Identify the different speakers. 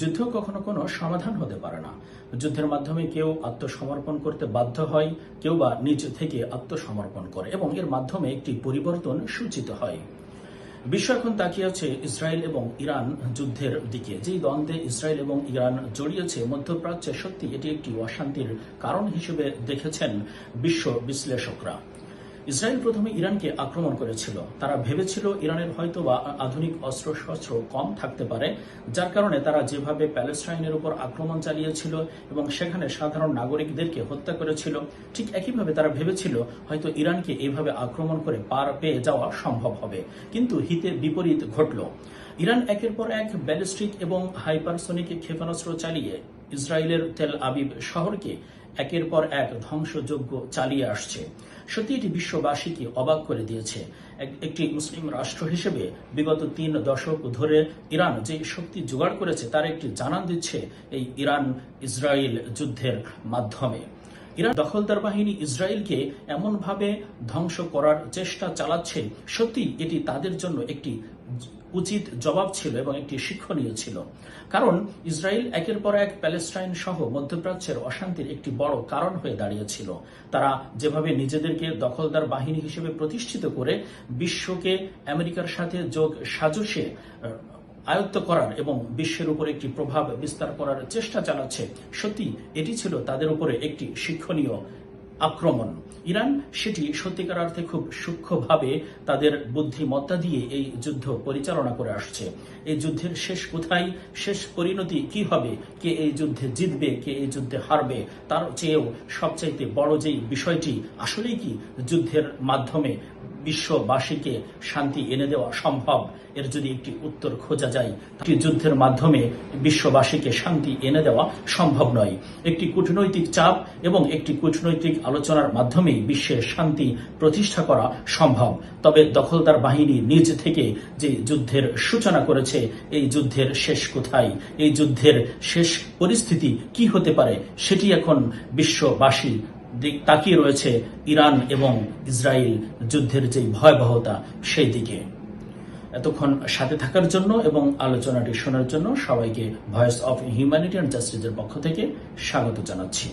Speaker 1: যুদ্ধ কখনো কোনো সমাধান হতে পারে না। যুদ্ধের মাধ্যমে কেউ আত্মসমর্পণ করতে বাধ্য হয়, কেউ বা নিজ থেকে আত্মসমর্পণ করে এবং এর মাধ্যমে একটি পরিবর্তন সূচিত হয়। বিশ্ব এখন তাকিয়ে আছে ইসরায়েল এবং ইরান যুদ্ধের দিকে। যেই দ্বন্দ্বে ইসরায়েল এবং ইরান জড়িয়েছে, মধ্যপ্রাচ্যে সত্যি এটি একটি অশান্তির কারণ হিসেবে দেখেছেন বিশ্ব বিশ্লেষকরা। ইসরায়েল প্রথমে ইরানকে আক্রমণ করেছিল। তারা ভেবেছিল ইরানের হয়তো বা আধুনিক অস্ত্রশস্ত্র কম থাকতে পারে, যার কারণে তারা যেভাবে প্যালেস্টাইনের উপর আক্রমণ চালিয়েছিল এবং সেখানে সাধারণ নাগরিকদেরকে হত্যা করেছিল, ঠিক একইভাবে তারা ভেবেছিল হয়তো ইরানকে এভাবে আক্রমণ করে পার পেয়ে যাওয়া সম্ভব হবে। কিন্তু হিতে বিপরীত ঘটল। ইরান একের পর এক ব্যালিস্টিক এবং হাইপারসোনিক ক্ষেপণাস্ত্র চালিয়ে ইসরায়েলের তেল আবিব শহরকে একের পর এক ধ্বংসযজ্ঞ চালিয়ে আসছে। সত্যি, এটি বিশ্ববাসীকে অবাক করে দিয়েছে। একটি মুসলিম রাষ্ট্র হিসেবে বিগত তিন দশক ধরে ইরান যে শক্তি জোগাড় করেছে, তার একটি জানান দিচ্ছে এই ইরান ইসরায়েল যুদ্ধের মাধ্যমে। ইরান দখলদার বাহিনী ইসরায়েলকে এমনভাবে ধ্বংস করার চেষ্টা চালাচ্ছে, সত্যি এটি তাদের জন্য একটি উচিত জবাব ছিল এবং একটি শিক্ষণীয় ছিল। কারণ ইসরায়েল একের পর এক প্যালেস্টাইন সহ মধ্যপ্রাচ্যের অশান্তির একটি বড় কারণ হয়ে দাঁড়িয়েছিল। তারা যেভাবে নিজেদেরকে দখলদার বাহিনী হিসেবে প্রতিষ্ঠিত করে বিশ্বকে আমেরিকার সাথে যোগ সাজসে আয়ত্ত করার এবং বিশ্বের উপর একটি প্রভাব বিস্তার করার চেষ্টা চালাচ্ছে সত্যি এটি ছিল তাদের উপরে একটি শিক্ষণীয় আক্রমণ। ইরান সেটি সত্যিকার অর্থে খুব সূক্ষ্মভাবে তাদের বুদ্ধিমত্তা দিয়ে এই যুদ্ধ পরিচালনা করে আসছে। এই যুদ্ধের শেষ কোথায়, শেষ পরিণতি কি হবে, কে এই যুদ্ধে জিতবে, কে এই যুদ্ধে হারবে, তার চেয়েও সবচাইতে বড় যেই বিষয়টি, আসলেই কি যুদ্ধের মাধ্যমে বিশ্ববাসীকে শান্তি এনে দেওয়া সম্ভব? এর যদি একটি উত্তর খোঁজা যায় একটি যুদ্ধের মাধ্যমে বিশ্ববাসীকে শান্তি এনে দেওয়া সম্ভব নয়। একটি কূটনৈতিক চাপ এবং একটি কূটনৈতিক আলোচনার মাধ্যমে বিশ্বের শান্তি প্রতিষ্ঠা করা সম্ভব। তবে দখলদার বাহিনী নিজ থেকে যে যুদ্ধের সূচনা করেছে, এই যুদ্ধের শেষ কোথায়? এই যুদ্ধের শেষ পরিস্থিতি কি হতে পারে, সেটি এখন বিশ্ববাসী দিক তাকিয়ে রয়েছে ইরান এবং ইসরায়েল যুদ্ধের যে ভয়াবহতা সেই দিকে। এতক্ষণ সাথে থাকার জন্য এবং আলোচনাটি শোনার জন্য সবাইকে ভয়েস অফ হিউম্যানিটি অ্যান্ড জাস্টিসের পক্ষ থেকে স্বাগত জানাচ্ছি।